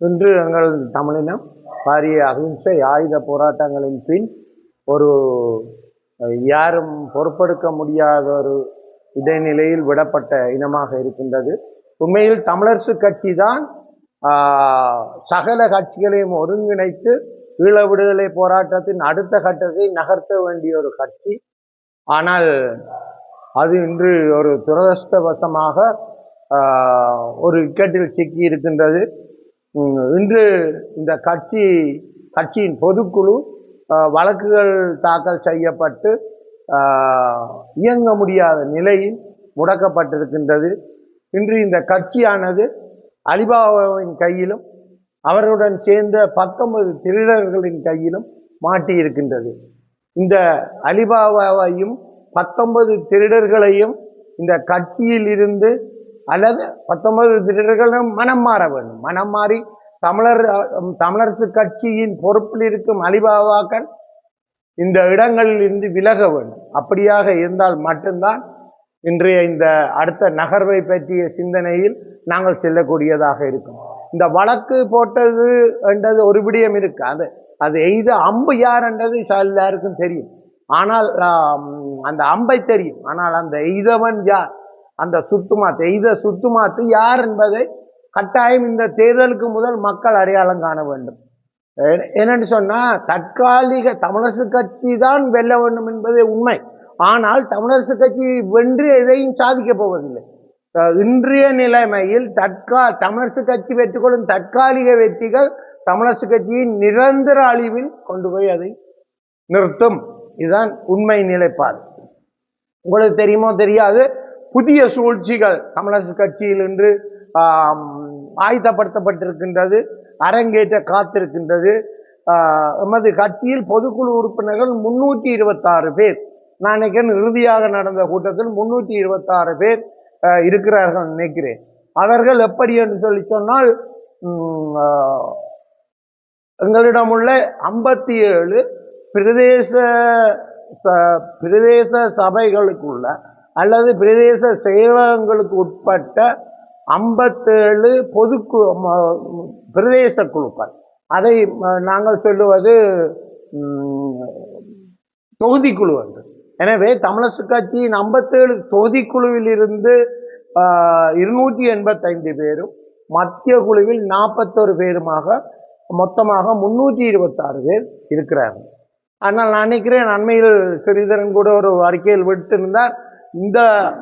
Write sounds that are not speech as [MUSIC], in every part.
இன்று எங்கள் தமிழினம் பாரிய அகிம்சை ஆயுத போராட்டங்களின் பின் ஒரு யாரும் பொறுப்பெடுக்க முடியாத ஒரு இடைநிலையில் விடப்பட்ட இனமாக இருக்கின்றது. உண்மையில் தமிழரசு கட்சி தான் சகல கட்சிகளையும் ஒருங்கிணைத்து ஈழ விடுதலை போராட்டத்தின் அடுத்த கட்டத்தை நகர்த்த வேண்டிய ஒரு கட்சி. ஆனால் அது இன்று ஒரு துரதிருஷ்டவசமாக ஒரு இக்கட்டில் சிக்கி இருக்கின்றது இன்று இந்த கட்சி கட்சியின் பொதுக்குழு வழக்குகள் தாக்கல் செய்யப்பட்டு இயங்க முடியாத நிலையில் முடக்கப்பட்டிருக்கின்றது. இன்று இந்த கட்சியானது அலிபாபாவின் கையிலும் அவருடன் சேர்ந்த பத்தொன்பது திருடர்களின் கையிலும் மாட்டியிருக்கின்றது. இந்த அலிபாபாவையும் பத்தொன்பது திருடர்களையும் இந்த கட்சியில் இருந்து அல்லது பத்தொன்பது திருடர்களும் மனம் மாற வேண்டும். மனம் மாறி தமிழர் தமிழரசு கட்சியின் பொறுப்பில் இருக்கும் அலிபாபாக்கள் இந்த இடங்களில் இருந்து விலக வேண்டும். அப்படியாக இருந்தால் மட்டும்தான் இன்றைய இந்த அடுத்த நகர்வை பற்றிய சிந்தனையில் நாங்கள் செல்லக்கூடியதாக இருக்கும். இந்த வழக்கு போட்டது என்றது ஒரு விடயம் இருக்கு. அது அது எய்த அம்பு யார் என்றது எல்லாருக்கும் தெரியும். ஆனால் அந்த அம்பை தெரியும். ஆனால் அந்த எய்தவன் யார்? அந்த சுத்துமாத்து இதை சுத்துமாத்து யார் என்பதை கட்டாயம் இந்த தேர்தலுக்கு முதல் மக்கள் அடையாளம் காண வேண்டும். என்னன்னு சொன்னால் தற்காலிக தமிழரசு கட்சி தான் வெல்ல வேண்டும் என்பதே உண்மை. ஆனால் தமிழரசு கட்சி வென்று எதையும் சாதிக்க போவதில்லை. இன்றைய நிலைமையில் தற்கா தமிழரசு கட்சி பெற்றுக்கொள்ளும் தற்காலிக வெற்றிகள் தமிழரசு கட்சியின் நிரந்தர அழிவில் கொண்டு போய் அதை நிறுத்தும். இதுதான் உண்மை நிலைப்பாடு. உங்களுக்கு தெரியுமோ தெரியாது? புதிய சூழ்ச்சிகள் தமிழரசு கட்சியில் இன்று ஆயுதப்படுத்தப்பட்டிருக்கின்றது அரங்கேற்ற காத்திருக்கின்றது. எமது கட்சியில் பொதுக்குழு உறுப்பினர்கள் முன்னூற்றி இருபத்தாறு பேர். நான் நினைக்கிறேன் இறுதியாக நடந்த கூட்டத்தில் முன்னூற்றி இருபத்தாறு பேர் இருக்கிறார்கள் நினைக்கிறேன். அவர்கள் எப்படி என்று சொல்லி சொன்னால் எங்களிடம் உள்ள ஐம்பத்தி ஏழு பிரதேச ச- பிரதேச சபைகளுக்குள்ள அல்லது பிரதேச செயலகங்களுக்கு உட்பட்ட ஐம்பத்தேழு பொதுக்கு பிரதேச குழுக்கள். அதை நாங்கள் சொல்லுவது தொகுதிக்குழு என்று. எனவே தமிழரசு கட்சியின் ஐம்பத்தேழு தொகுதிக்குழுவில் இருந்து இருநூற்றி எண்பத்தைந்து பேரும் மத்திய குழுவில் நாற்பத்தொரு பேருமாக மொத்தமாக முன்னூற்றி இருபத்தாறு பேர் இருக்கிறார்கள். ஆனால் நான் நினைக்கிறேன் அண்மையில் ஸ்ரீதரன் கூட ஒரு அறிக்கையில் விட்டிருந்தார் இந்த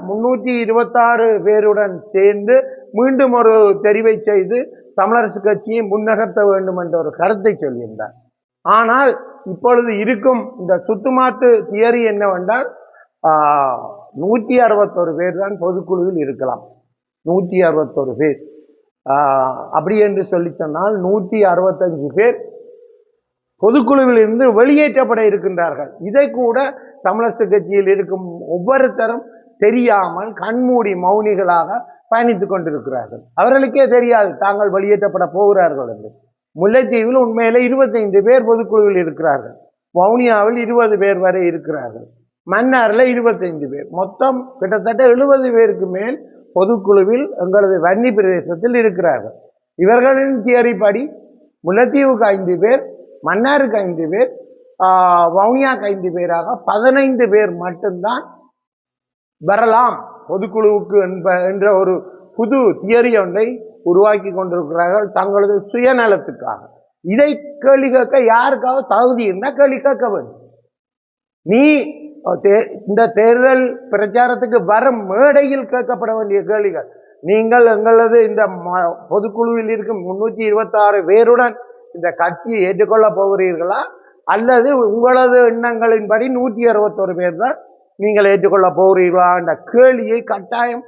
முன்னூற்றி இருபத்தாறு பேருடன் சேர்ந்து மீண்டும் ஒரு தெரிவை செய்து தமிழரசு கட்சியை முன்னகர்த்த வேண்டும் என்ற ஒரு கருத்தை சொல்லியிருந்தார். ஆனால் இப்பொழுது இருக்கும் இந்த சுத்துமாத்து தியரி என்னவென்றால் நூற்றி அறுபத்தொரு பேர் தான் பொதுக்குழுவில் இருக்கலாம். நூற்றி அறுபத்தொரு பேர். அப்படி என்று சொல்லி சொன்னால் நூற்றி அறுபத்தஞ்சு பேர் பொதுக்குழுவில் இருந்து வெளியேற்றப்பட இருக்கின்றார்கள். இதை கூட தமிழரசு கட்சியில் இருக்கும் ஒவ்வொருத்தரும் தெரியாமல் கண்மூடி மௌனிகளாக பயணித்துக் கொண்டிருக்கிறார்கள். அவர்களுக்கே தெரியாது தாங்கள் வெளியேற்றப்பட போகிறார்கள் என்று. முல்லைத்தீவில் உண்மையிலே இருபத்தைந்து பேர் பொதுக்குழுவில் இருக்கிறார்கள். வவுனியாவில் இருபது பேர் வரை இருக்கிறார்கள். மன்னாரில் இருபத்தைந்து பேர். மொத்தம் கிட்டத்தட்ட எழுபது பேருக்கு மேல் பொதுக்குழுவில் எங்களது வன்னி பிரதேசத்தில் இருக்கிறார்கள். இவர்களின் தியரிப்படி முல்லைத்தீவுக்கு ஐந்து பேர் மன்னாருக்கு ஐந்து பேர் வவுனியாக்கு ஐந்து பேராக பதினைந்து பேர் மட்டும்தான் வரலாம். பொதுக்குழுவுக்கு என்ப என்ற ஒரு புது தியரி ஒன்றை உருவாக்கி கொண்டிருக்கிறார்கள் தங்களது சுயநலத்துக்காக. இதை கேள்வி கேட்க யாருக்காவது தகுதி இருந்தால் கேள்வி கேட்க வேண்டும். நீ தே- இந்த தேர்தல் பிரச்சாரத்துக்கு வரும் மேடையில் கேட்கப்பட வேண்டிய கேள்விகள். நீங்கள் எங்களது இந்த ம- பொதுக்குழுவில் இருக்கும் முன்னூற்றி இருபத்தாறு பேருடன் இந்த கட்சியை ஏற்றுக்கொள்ள போகிறீர்களா? அல்லது உங்களது எண்ணங்களின்படி நூற்றி அறுபத்தொரு பேர் தான் நீங்கள் ஏற்றுக்கொள்ள போகிறீர்களா? என்ற கேள்வியை கட்டாயம்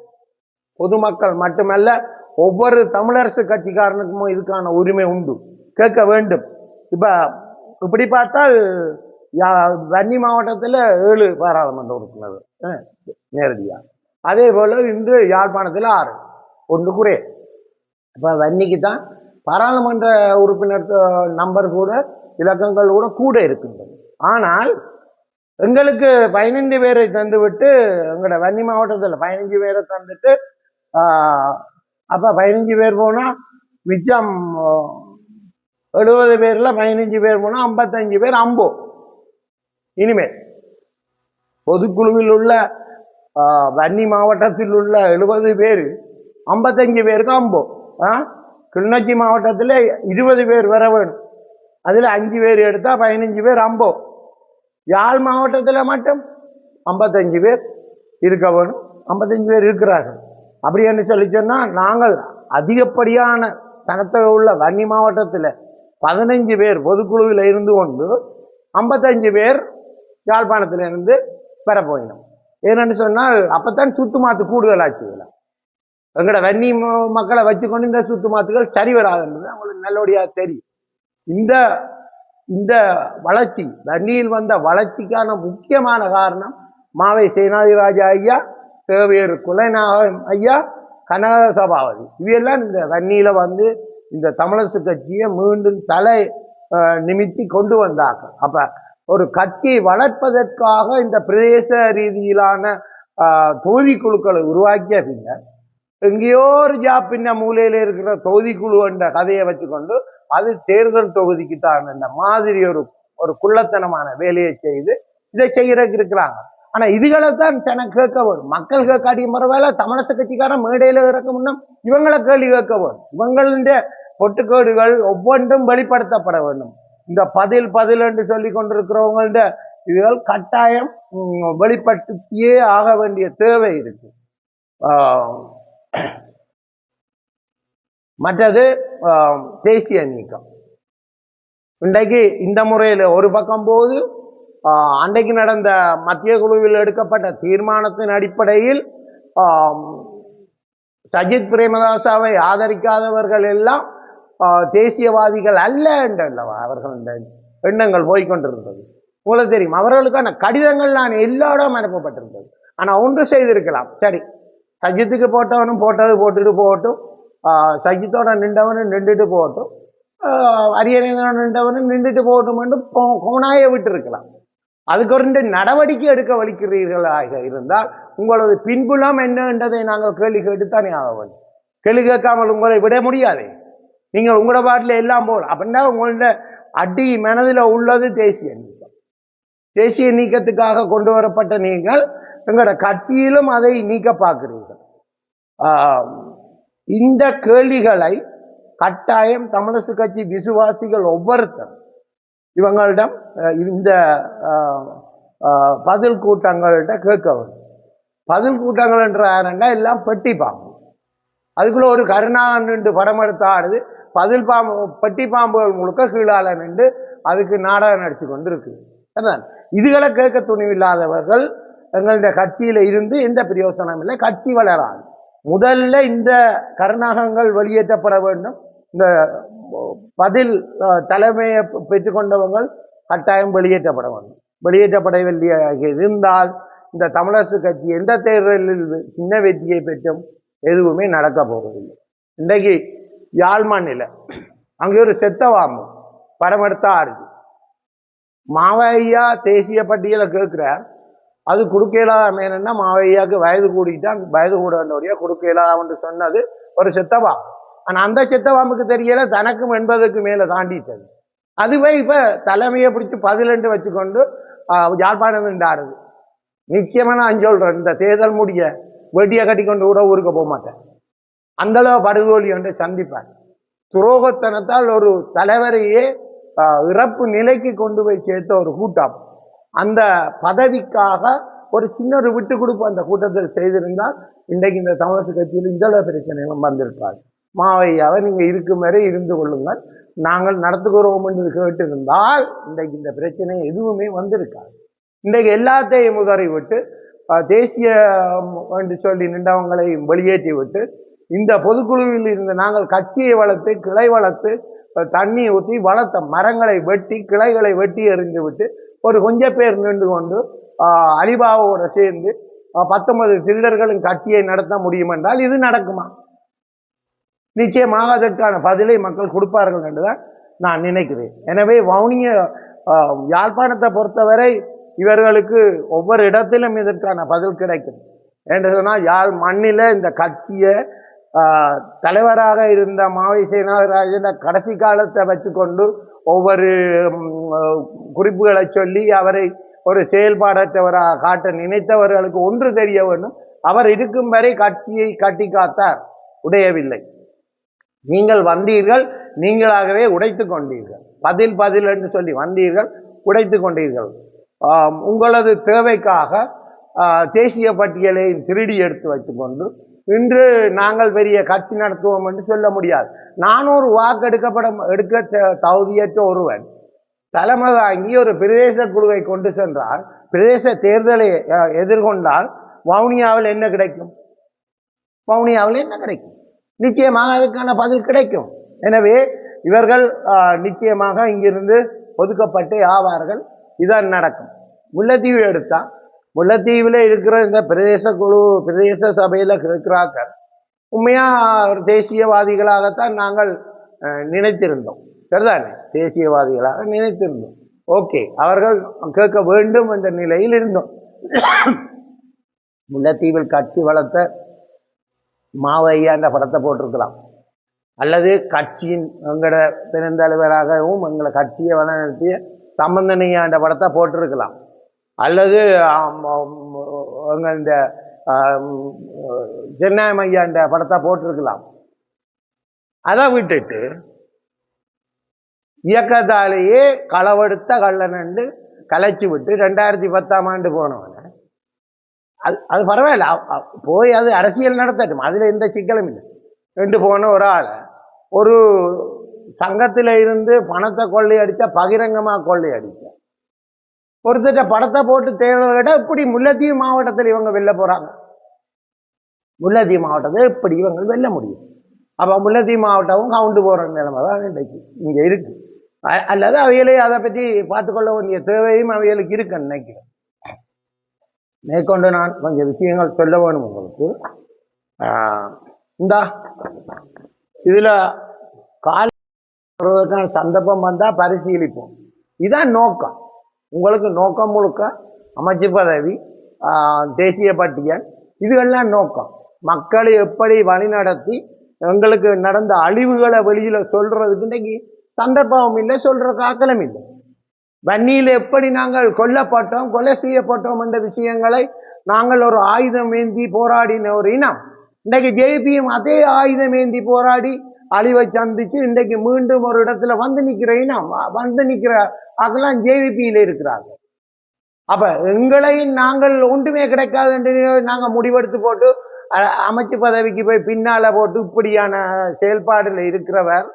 பொதுமக்கள் மட்டுமல்ல ஒவ்வொரு தமிழரசு கட்சிக்காரனுக்கும் இதுக்கான உரிமை உண்டு. கேட்க வேண்டும். இப்போ இப்படி பார்த்தால் யா- வன்னி மாவட்டத்தில் ஏழு பாராளுமன்ற உறுப்பினர் நேரடியாக அதே போல் இன்று யாழ்ப்பாணத்தில் ஆறு ஒன்று குறைய இப்போ வன்னிக்கு தான் பாராளுமன்ற உறுப்பினர் நம்பர் கூட இலக்கங்கள் கூட கூட இருக்கின்றது. ஆனால் எங்களுக்கு பதினைந்து பேரை தந்துவிட்டு எங்களோட வன்னி மாவட்டத்தில் பதினஞ்சு பேரை தந்துட்டு அப்போ பதினஞ்சு பேர் போனால் மிச்சம் எழுபது பேரில் பதினஞ்சு பேர் போனால் ஐம்பத்தஞ்சு பேர் அம்போ. இனிமேல் பொதுக்குழுவில் உள்ள வன்னி மாவட்டத்தில் உள்ள எழுபது பேர் ஐம்பத்தஞ்சு பேருக்கு அம்போ. ஆ? கிளிநொச்சி மாவட்டத்தில் இருபது பேர் வர வேணும். அதில் அஞ்சு பேர் எடுத்தால் பதினஞ்சு பேர் அம்போ யாழ் மாவட்டத்தில் மட்டும் ஐம்பத்தஞ்சு பேர் இருக்க வேணும். ஐம்பத்தஞ்சு பேர் இருக்கிறார்கள். அப்படி என்று சொல்லி சொன்னால் நாங்கள் அதிகப்படியான தனத்தக உள்ள வன்னி மாவட்டத்தில் பதினஞ்சு பேர் பொதுக்குழுவில் இருந்து கொண்டு ஐம்பத்தஞ்சு பேர் யாழ்ப்பாணத்திலிருந்து பெற போயினோம் ஏன்னு சொன்னால் தான் சுத்து மாத்து கூடுதலாச்சுங்களா எங்களோட வன்னி ம- மக்களை வச்சுக்கொண்டு இந்த சுத்து மாத்துகள் சரி வராதுன்றது அவங்களுக்கு நல்லபடியா தெரியும். இந்த இந்த வளர்ச்சி வன்னியில் வந்த வளர்ச்சிக்கான முக்கியமான காரணம் மாவை சேனாதிராஜா ஐயா சேவையர் குலநாயகம் ஐயா கனக சபாவதி இவையெல்லாம் இந்த வன்னியில வந்து இந்த தமிழரசு கட்சியை மீண்டும் தலை நிமித்தி கொண்டு வந்தாங்க அப்ப ஒரு கட்சியை வளர்ப்பதற்காக இந்த பிரதேச ரீதியிலான தொகுதி குழுக்களை உருவாக்கிய பின்னர் எங்கேயோ ஒரு ஜாப் பின்ன மூலையில் இருக்கிற தொகுதிக்குழு என்ற கதையை வச்சுக்கொண்டு அது தேர்தல் தொகுதிக்கு தான் இந்த மாதிரி ஒரு ஒரு குள்ளத்தனமான வேலையை செய்து இதை செய்யறதுக்கு இருக்கிறாங்க. ஆனா இதுகளை தான் எனக்கு கேட்க வரும். மக்கள் கேட்காட்டியும் பரவாயில்ல தமிழக கட்சிக்காரன் மேடையில இருக்க முன்னும் இவங்களை கேள்வி கேட்க வரும். இவங்களுடைய பொட்டுக்கேடுகள் ஒவ்வொன்றும் வெளிப்படுத்தப்பட வேண்டும். இந்த பதில் பதில் என்று சொல்லி கொண்டிருக்கிறவங்கள்ட இதுகள் கட்டாயம் வெளிப்படுத்தியே ஆக வேண்டிய தேவை இருக்கு. [CLEARS THROAT] மற்றது தேசிய நீக்கம். இன்றைக்கு இந்த முறையில் ஒரு பக்கம் போது அன்றைக்கு நடந்த மத்திய குழுவில் எடுக்கப்பட்ட தீர்மானத்தின் அடிப்படையில் சஜித் பிரேமதாசாவை ஆதரிக்காதவர்கள் எல்லாம் தேசியவாதிகள் அல்ல என்றல்லவா அவர்கள் இந்த எண்ணங்கள் போய்கொண்டிருந்தது உங்களுக்கு தெரியும் அவர்களுக்கான கடிதங்கள் நான் எல்லாரும் அனுப்பப்பட்டிருந்தது. ஆனால் ஒன்று செய்திருக்கலாம். சரி சஜித்துக்கு போட்டவனும் போட்டது போட்டுட்டு போகட்டும். சஜித்தோட நின்றவனும் நின்றுட்டு போகட்டும். அரியணையோட நின்றவனும் நின்றுட்டு போகட்டும் என்று கோ- கோணாய அதுக்கு ரெண்டு நடவடிக்கை எடுக்க வலிக்கிறீர்களாக இருந்தால் உங்களது பின்புலம் என்ன என்றதை நாங்கள் கேள்வி கேட்டுத்தானே ஆக வேண்டும். கேள்வி கேட்காமல் உங்களை விட முடியாது. நீங்கள் உங்களோட பாட்டில் எல்லாம் போகலாம் அப்படின்னா உங்களோட அடி மனதில் உள்ளது தேசிய நீக்கம். தேசிய நீக்கத்துக்காக கொண்டு வரப்பட்ட நீங்கள் எங்களோட கட்சியிலும் அதை நீக்க பார்க்கிறீர்கள். இந்த கேள்விகளை கட்டாயம் தமிழரசு கட்சி விசுவாசிகள் ஒவ்வொருத்தர் இவங்களிடம் இந்த பதில் கூட்டங்கள்கிட்ட கேட்க வேண்டும். பதில் கூட்டங்கள் என்ற யாருன்னா எல்லாம் பெட்டி பாம்பு. அதுக்குள்ள ஒரு கருணாகன் நின்று படம் எடுத்து ஆடுது பதில் பாம்பு பெட்டி பாம்புகள் முழுக்க கீழால நின்று அதுக்கு நாடகம் நடிச்சு கொண்டு இருக்கு இதுகளை கேட்க துணிவில்லாதவர்கள் எங்களுடைய கட்சியில் இருந்து எந்த பிரயோசனம் இல்லை. கட்சி வளராது. முதல்ல இந்த கருணாகங்கள் வெளியேற்றப்பட வேண்டும். இந்த பதில் தலைமையை பெற்றுக்கொண்டவங்கள் கட்டாயம் வெளியேற்றப்பட வேண்டும். வெளியேற்றப்படவில்லை இருந்தால் இந்த தமிழரசு கட்சி எந்த தேர்தலில் சின்ன வெற்றியை பெற்றும் எதுவுமே நடக்க போவதில்லை. இன்றைக்கு யாழ் அங்கே ஒரு செத்த படம் எடுத்தா ஆடுது மாவையா தேசிய பட்டியலை கேட்குற அது கொடுக்கலாம் என்னன்னா மாவையாக்கு வயது கூடிட்டான் வயது கூட வந்தவரையா கொடுக்கலாம்னு சொன்னது ஒரு செத்த ஆனால் அந்த செத்தபாம்புக்கு தெரியல தனக்கும் என்பதற்கு மேலே தாண்டிட்டது. அதுவே இப்போ தலைமையை பிடிச்சி பதிலெண்டு வச்சுக்கொண்டு ஆஹ், யாழ்ப்பாணம் நின்று ஆடுது நான் சொல்கிறேன் இந்த தேர்தல் முடிய வெட்டியை கட்டிக்கொண்டு கூட ஊருக்கு போக மாட்டேன். அந்த அளவு படுகோலி ஒன்றை சந்திப்பேன் துரோகத்தனத்தால் ஒரு தலைவரையே இறப்பு நிலைக்கு கொண்டு போய் சேர்த்த ஒரு கூட்டம் அந்த பதவிக்காக ஒரு சின்ன ஒரு விட்டு கொடுப்பு அந்த கூட்டத்தில் செய்திருந்தால் இன்றைக்கு இந்த தமிழக கட்சியில் இந்த பிரச்சனைகளும் வந்திருக்காது. மாவையாவை நீங்கள் இருக்கும் வரை இருந்து கொள்ளுங்கள். நாங்கள் நடத்துகிறோம் என்று கேட்டிருந்தால் இன்றைக்கு இந்த பிரச்சனை எதுவுமே வந்திருக்காது. இன்றைக்கு எல்லாத்தையும் உதறி விட்டு தேசிய என்று சொல்லி நின்றவங்களையும் வெளியேற்றி விட்டு இந்த பொதுக்குழுவில் இருந்து நாங்கள் கட்சியை வளர்த்து கிளை வளர்த்து தண்ணி ஊற்றி வளர்த்த மரங்களை வெட்டி கிளைகளை வெட்டி எறிந்து விட்டு ஒரு கொஞ்ச பேர் நின்று கொண்டு அலிபாவோடு சேர்ந்து பத்தொன்பது திருடர்களும் கட்சியை நடத்த முடியும் என்றால் இது நடக்குமா? நிச்சயமாக அதற்கான பதிலை மக்கள் கொடுப்பார்கள் என்றுதான் நான் நினைக்கிறேன். எனவே வவுனிய யாழ்ப்பாணத்தை பொறுத்தவரை இவர்களுக்கு ஒவ்வொரு இடத்திலும் இதற்கான பதில் கிடைக்கும். என்று சொன்னால் யாழ் மண்ணில் இந்த கட்சியை தலைவராக இருந்த மாவை சேனாராஜன் கடைசி காலத்தை வச்சுக்கொண்டு ஒவ்வொரு குறிப்புகளை சொல்லி அவரை ஒரு செயல்பாடற்றவராக காட்ட நினைத்தவர்களுக்கு ஒன்று தெரிய வேண்டும். அவர் இருக்கும் வரை கட்சியை கட்டி காத்தார் உடையவில்லை. நீங்கள் வந்தீர்கள் நீங்களாகவே உடைத்து கொண்டீர்கள். பதில் பதில் என்று சொல்லி வந்தீர்கள் உடைத்து கொண்டீர்கள். உங்களது தேவைக்காக தேசிய பட்டியலை திருடி எடுத்து வைத்துக்கொண்டு இன்று நாங்கள் பெரிய கட்சி நடத்துவோம் என்று சொல்ல முடியாது. நானூறு வாக்கு எடுக்கப்பட எடுக்க தகுதியற்ற ஒருவன் தலைமை தாங்கி ஒரு பிரதேச குழுவை கொண்டு சென்றால் பிரதேச தேர்தலை எதிர்கொண்டால் வவுனியாவில் என்ன கிடைக்கும்? வவுனியாவில் என்ன கிடைக்கும்? நிச்சயமாக அதுக்கான பதில் கிடைக்கும். எனவே இவர்கள் நிச்சயமாக இங்கிருந்து ஒதுக்கப்பட்டே ஆவார்கள். இதான் நடக்கும். முல்லைத்தீவு எடுத்தால் முல்லைத்தீவில் இருக்கிற இந்த பிரதேச குழு பிரதேச சபையில் இருக்கிறார்கள். உண்மையாக ஒரு தேசியவாதிகளாகத்தான் நாங்கள் நினைத்திருந்தோம். சரிதானே? தேசியவாதிகளாக நினைத்திருந்தோம். ஓகே அவர்கள் கேட்க வேண்டும் என்ற நிலையில் இருந்தோம். முல்லைத்தீவில் கட்சி வளர்த்த மாவையா என்ற படத்தை போட்டிருக்கலாம். அல்லது கட்சியின் எங்களோட பெருந்தலைவராகவும் எங்களை கட்சியை வளர்த்திய சம்பந்தனையா என்ற படத்தை போட்டிருக்கலாம். அல்லது ஆம், இந்த சென்னாயம் ஐயா இந்த படத்தை போட்டிருக்கலாம். அதை விட்டுட்டு இயக்கத்தாலேயே களவெடுத்த கள்ளனண்டு கலைச்சி விட்டு ரெண்டாயிரத்தி பத்தாம் ஆண்டு போனவனை. அது அது பரவாயில்ல. போய் அது அரசியல் நடத்தட்டும். அதில் எந்த சிக்கலும் இல்லை. ரெண்டு போன ஒரு ஆளை ஒரு சங்கத்தில் இருந்து பணத்தை கொள்ளையடித்த பகிரங்கமாக கொள்ளையடிச்ச ஒருத்தட்ட படத்தை போட்டு தேர்தல் விட இப்படி முல்லத்தீவு மாவட்டத்தில் இவங்க வெல்ல போகிறாங்க முல்லத்தீவு மாவட்டத்தில் இப்படி இவங்க வெல்ல முடியும்? அப்போ முல்லத்தீவு மாவட்டமும் கவுண்டு போகிற நிலைமை தான் இன்றைக்கு. இங்கே இருக்கு. அல்லது அவையிலே அதை பற்றி பார்த்துக்கொள்ள வேண்டிய தேவையும் அவைகளுக்கு இருக்குன்னு நினைக்கிறேன். மேற்கொண்டு நான் கொஞ்சம் விஷயங்கள் சொல்ல வேணும் உங்களுக்கு. இந்தா இதில் கால சந்தர்ப்பம் வந்தால் பரிசீலிப்போம். இதான் நோக்கம். உங்களுக்கு நோக்கம் முழுக்க அமைச்சு பதவி தேசிய பட்டியல் இதுகெல்லாம் நோக்கம். மக்களை எப்படி வழிநடத்தி எங்களுக்கு நடந்த அழிவுகளை வெளியில் சொல்கிறதுக்கு இன்றைக்கு சந்தர்ப்பம் இல்லை சொல்கிற காக்கலம் இல்லை. வன்னியில் எப்படி நாங்கள் கொல்லப்பட்டோம் கொலை செய்யப்பட்டோம் என்ற விஷயங்களை நாங்கள் ஒரு ஆயுதம் ஏந்தி போராடின ஒரு இனம். இன்றைக்கு ஜேபியும் அதே ஆயுதம் ஏந்தி போராடி அழிவை சந்திச்சு இன்றைக்கு மீண்டும் ஒரு இடத்துல வந்து நிற்கிற இனம் வந்து நிற்கிற அதெல்லாம் ஜேவிபியில் இருக்கிறாங்க அப்ப எங்களை நாங்கள் ஒன்றுமே கிடைக்காது என்று நாங்கள் முடிவெடுத்து போட்டு அமைச்சு பதவிக்கு போய் பின்னால போட்டு இப்படியான செயல்பாடுல இருக்கிறவர்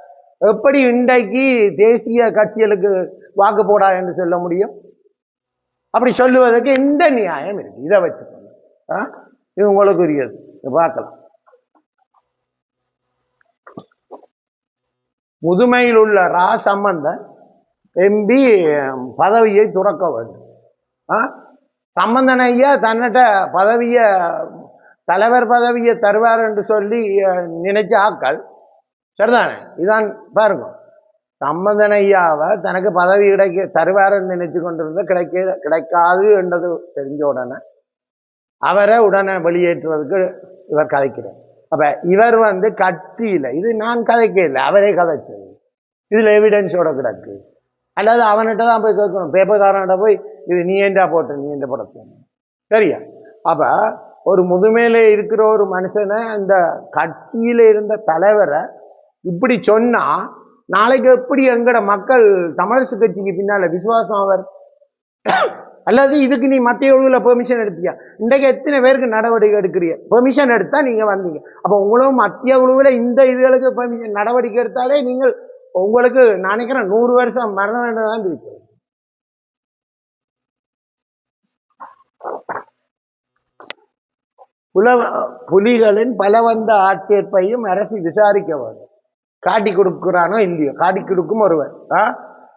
எப்படி இன்றைக்கு தேசிய கட்சிகளுக்கு வாக்கு போடா என்று சொல்ல முடியும்? அப்படி சொல்லுவதற்கு எந்த நியாயம் இருக்கு? இதை வச்சுக்கோங்க. ஆ? இது உங்களுக்கு உரியது பார்க்கலாம். முதுமையில் உள்ள ரா சம்பந்தன் எம்பி பதவியை துறக்க வேண்டும். ஆ? சம்பந்தன் ஐயா தன்னிட்ட பதவியை தலைவர் பதவியை தருவார் என்று சொல்லி நினைச்ச ஆக்கள் சரிதானே? இதான் பாருங்க. சம்பந்தன் ஐயாவை தனக்கு பதவி கிடைக்க தருவாருன்னு நினைச்சு கொண்டிருந்த கிடைக்க கிடைக்காது என்றது தெரிஞ்ச உடனே அவரை உடனே வெளியேற்றுவதற்கு இவர் கதைக்கிறார். அப்போ இவர் வந்து கட்சியில் இது நான் கதைக்கல அவரே கதைச்சது இதில் எவிடன்ஸோட கிடக்கு. அல்லது அவன்கிட்ட தான் போய் கேட்கணும். பேப்பர்காரன்கிட்ட போய் இது நீ ஏண்டா போட்ட நீ எந்த படத்தை சரியா? அப்போ ஒரு முதுமையில் இருக்கிற ஒரு மனுஷனை அந்த கட்சியில் இருந்த தலைவரை இப்படி சொன்னால் நாளைக்கு எப்படி எங்கட மக்கள் தமிழரசு கட்சிக்கு பின்னால் விசுவாசம் அவர் அல்லது இதுக்கு நீ மத்திய குழுவில் பெர்மிஷன் எடுத்தியா? இன்றைக்கு எத்தனை பேருக்கு நடவடிக்கை எடுக்கிறீங்க? பெர்மிஷன் எடுத்தால் நீங்கள் வந்தீங்க. அப்போ உங்களும் மத்திய குழுவில் இந்த இதுகளுக்கு பெர்மிஷன் நடவடிக்கை எடுத்தாலே நீங்கள் உங்களுக்கு நான் நினைக்கிறேன் நூறு வருஷம் மரண தண்டனை தான் இருக்கு புல புலிகளின் பலவந்த ஆட்சேர்ப்பையும் அரசு விசாரிக்க வேண்டும். காட்டி கொடுக்குறானோ இல்லையோ? காட்டி கொடுக்கும் ஒருவன். ஆ?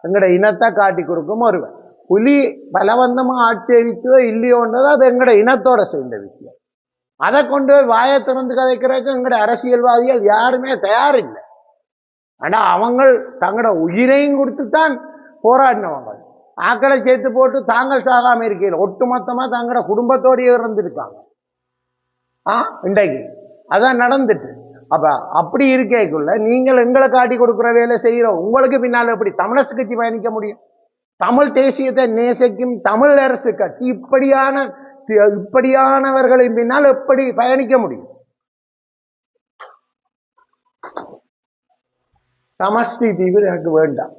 எங்கட இனத்தை காட்டி கொடுக்கும் ஒருவன். புலி பலவந்தமாக ஆட்சேபித்தோ இல்லையோன்றது அது எங்களோட இனத்தோட சேர்ந்த விஷயம் அதை கொண்டு போய் வாயை திறந்து கதைக்கிறதுக்கு எங்கட அரசியல்வாதிகள் யாருமே தயாரில்லை ஆனால் அவங்க தங்களோட உயிரையும் கொடுத்து தான் போராடினவங்க ஆக்களை சேர்த்து போட்டு தாங்கள் சாகாமல் இருக்கையில் ஒட்டுமொத்தமாக தங்களோட குடும்பத்தோடையே இருந்திருக்காங்க ஆ இன்றைக்கு அதான் நடந்துட்டு அப்போ அப்படி இருக்கைக்குள்ள நீங்கள் எங்களை காட்டி கொடுக்குற வேலை செய்கிறோம் உங்களுக்கு பின்னால் எப்படி தமிழரசு கட்சி பயணிக்க முடியும் தமிழ் தேசியத்தை நேசிக்கும் தமிழ் அரசு கட்சி இப்படியான இப்படியானவர்களின் பின்னால் எப்படி பயணிக்க முடியும்? சமஷ்டி தீவு எனக்கு வேண்டாம்.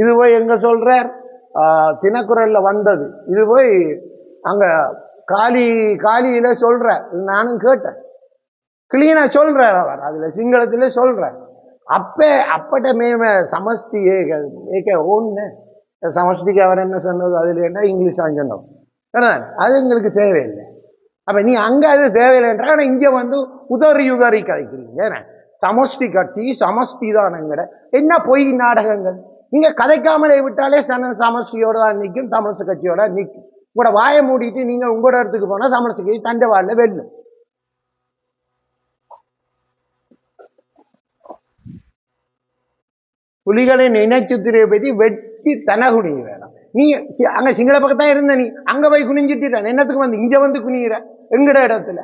இது போய் எங்க சொல்றார்? தினக்குரல்ல வந்தது. இது போய் அங்க காலி காலியில சொல்ற நானும் கேட்டேன். கிளீனா சொல்றார் அவர். அதுல சிங்களத்துல சொல்றார். அப்ப அப்பட்ட மேம சமஷ்டி ஏக ஏக ஓன்னு சமஷ்டிக்கு அவர் என்ன சொன்னது அதில் என்ன இங்கிலீஷ் சொன்னோம். சரிதானே? அது எங்களுக்கு தேவையில்லை. அப்போ நீ அங்கே அது தேவையில்லை என்றால் ஆனால் இங்கே வந்து உதறி உதறி கதைக்கிறீங்க. என்ன? சமஷ்டி கட்சி சமஷ்டி தானங்கிற என்ன பொய் நாடகங்கள்? நீங்கள் கதைக்காமலே விட்டாலே சன சமஷ்டியோட தான் நிற்கும் தமிழரசு கட்சியோட நிற்கும் உங்களோட வாயை மூடிட்டு நீங்கள் உங்களோட இடத்துக்கு போனால் தமிழரசு கட்சி தண்டவாளில் வெல்லும். நினைச்சு இனச்சுத்திரையை பற்றி வெட்டி தன வேணாம் நீ சி- அங்க சிங்கள பக்கத்தான் இருந்த நீ. அங்க போய் குனிஞ்சிட்டு என்னத்துக்கு வந்து? இங்க வந்து குனிகிற எங்கட இடத்துல?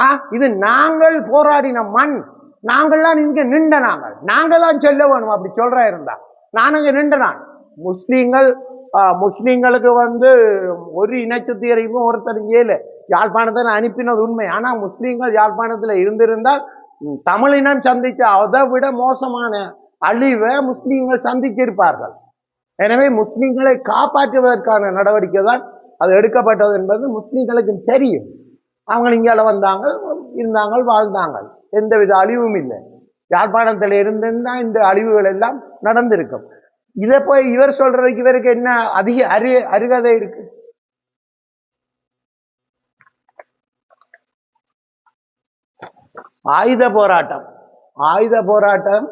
ஆ? இது நாங்கள் போராடின மண். நாங்கள்லாம் இங்க நின்ற நாங்கள். நாங்கள் தான் சொல்ல வேணும் அப்படி சொல்ற இருந்தா. நான் அங்க நின்ற நான். முஸ்லீம்கள் முஸ்லீம்களுக்கு வந்து ஒரு இனச்சுத்தியரையும் ஒருத்தர் ஏழு யாழ்ப்பாணத்தை நான் அனுப்பினது உண்மை. ஆனால் முஸ்லீம்கள் யாழ்ப்பாணத்தில் இருந்திருந்தால் தமிழினம் சந்திச்ச அதை விட மோசமான அழிவை முஸ்லீம்கள் சந்திச்சிருப்பார்கள். எனவே முஸ்லீம்களை காப்பாற்றுவதற்கான நடவடிக்கை தான் அது எடுக்கப்பட்டது என்பது முஸ்லீம்களுக்கு தெரியும். அவங்க இங்கால வந்தாங்க இருந்தாங்க வாழ்ந்தாங்க எந்தவித அழிவும் இல்லை. யாழ்ப்பாணத்தில் இருந்திருந்தா இந்த அழிவுகள் எல்லாம் நடந்திருக்கும். இதை போய் இவர் சொல்றதுக்கு இவருக்கு என்ன அதிக அரு அருகதை இருக்கு? ஆயுத போராட்டம். ஆயுத போராட்டம்.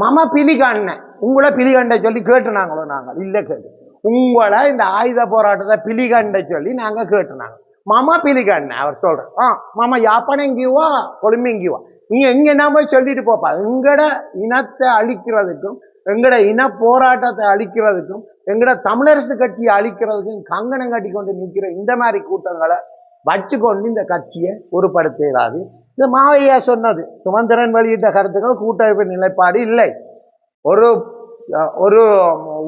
மம பிலி பிலிகண்ண உங்களை பிலிகண்ட சொல்லி கேட்டுனாங்களோ நாங்கள். இல்லை கேட்டு உங்களை இந்த ஆயுத போராட்டத்தை பிலிகண்ட சொல்லி நாங்கள் கேட்டுனாங்க. மாமா பிலிகண்ண அவர் சொல்ற ஆ மாமா யாப்பானே எங்கேயுவா கொழும்பு எங்கேயுவா நீங்கள் எங்க போய் சொல்லிட்டு போப்பா? எங்கட இனத்தை அழிக்கிறதுக்கும் எங்கட இன போராட்டத்தை அழிக்கிறதுக்கும் எங்கட தமிழரசு கட்சியை அழிக்கிறதுக்கும் கங்கணம் கட்டி கொண்டு நிற்கிற இந்த மாதிரி கூட்டங்களை வச்சுக்கொண்டு இந்த கட்சியை உருப்படுத்தாது இந்த மாவையா சொன்னது. சுமந்திரன் வெளியிட்ட கருத்துக்கள் கூட்டமைப்பு நிலைப்பாடு இல்லை. ஒரு ஒரு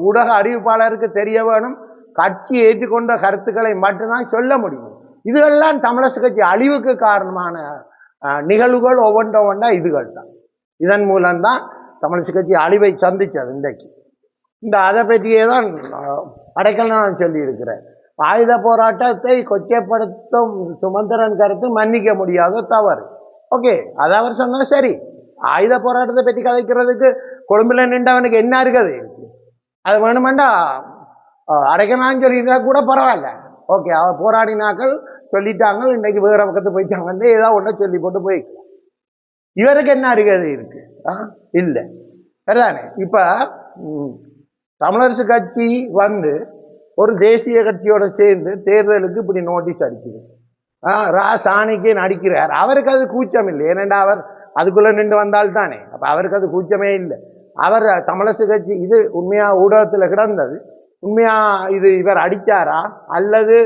ஊடக அறிவிப்பாளருக்கு தெரிய வேணும் கட்சி ஏற்றுக்கொண்ட கருத்துக்களை மட்டும்தான் சொல்ல முடியும். இதுகள்லாம் தமிழரசு கட்சி அழிவுக்கு காரணமான நிகழ்வுகள் ஒவ்வொன்ற ஒன்றா இதுகள் தான் இதன் மூலம்தான் தமிழரசு கட்சி அழிவை சந்திச்சது இன்றைக்கு. இந்த அதை பற்றியே தான் அஹ், அடைக்கல் நான் சொல்லியிருக்கிறேன் ஆயுத போராட்டத்தை கொச்சைப்படுத்தும் சுமந்திரன் கருத்து மன்னிக்க முடியாத தவறு. ஓகே அதை அவர் சொன்னால் சரி. ஆயுத போராட்டத்தை பற்றி கதைக்கிறதுக்கு கொழும்புல நின்றவனுக்கு என்ன இருக்குது? அது வேணுமெண்டா? அடைக்கலான்னு சொல்லிட்டா கூட பரவாயில்ல. ஓகே அவ போராடினாக்கள் சொல்லிட்டாங்க இன்னைக்கு வேற பக்கத்து போயிட்டாங்க ஏதோ ஒன்றை சொல்லி போட்டு போய். இவருக்கு என்ன அருகதை இருக்கு. ஆ இல்லை. சரிதானே? இப்போ தமிழரசு கட்சி வந்து ஒரு தேசிய கட்சியோட சேர்ந்து தேர்தலுக்கு இப்படி நோட்டீஸ் அடிக்குது. ஆ, ரா சாணிக்கே நடிக்கிறார். அவருக்கு அது கூச்சம் இல்லை. ஏனென்றா அவர் அதுக்குள்ளே நின்று வந்தால் தானே அப்போ அவருக்கு அது கூச்சமே இல்லை. அவர் தமிழரசு கட்சி இது உண்மையாக ஊடகத்தில் கிடந்தது. உண்மையாக இது இவர் அடித்தாரா அல்லது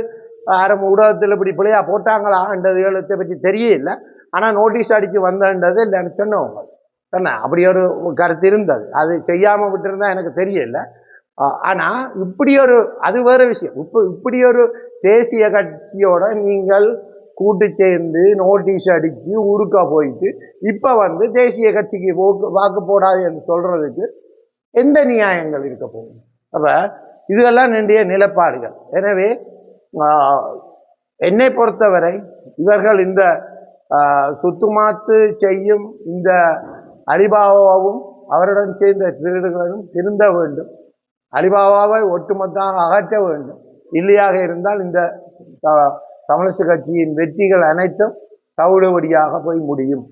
யாரும் ஊடகத்தில் இப்படி பிள்ளையா போட்டாங்களான்றதுகளை பற்றி தெரியல. ஆனால் நோட்டீஸ் அடித்து வந்தன்றது இல்லைன்னு சொன்னவங்க என்ன அப்படி ஒரு கருத்து இருந்தது. அது செய்யாமல் விட்டுருந்தா எனக்கு தெரியல. ஆனால் இப்படி ஒரு அது வேற விஷயம். இப்ப இப்படி ஒரு தேசிய கட்சியோட நீங்கள் கூட்டு சேர்ந்து நோட்டீஸ் அடித்து ஊருக்கா போயிட்டு இப்போ வந்து தேசிய கட்சிக்கு போக்கு வாக்கு போடாது என்று சொல்கிறதுக்கு எந்த நியாயங்கள் இருக்க போகும் அப்போ இதெல்லாம் நின்றைய நிலப்பாடுகள். எனவே என்னை பொறுத்தவரை இவர்கள் இந்த சுத்துமாத்து செய்யும் இந்த அலிபாபாவும் அவருடன் சேர்ந்த திருடுகளும் திருந்த வேண்டும். அலிபாபாவை ஒட்டுமொத்தமாக அகற்ற வேண்டும். இல்லையாக இருந்தால் இந்த த- கட்சியின் வெற்றிகள் அனைத்தும் தவிடுபடியாக போய் முடியும்.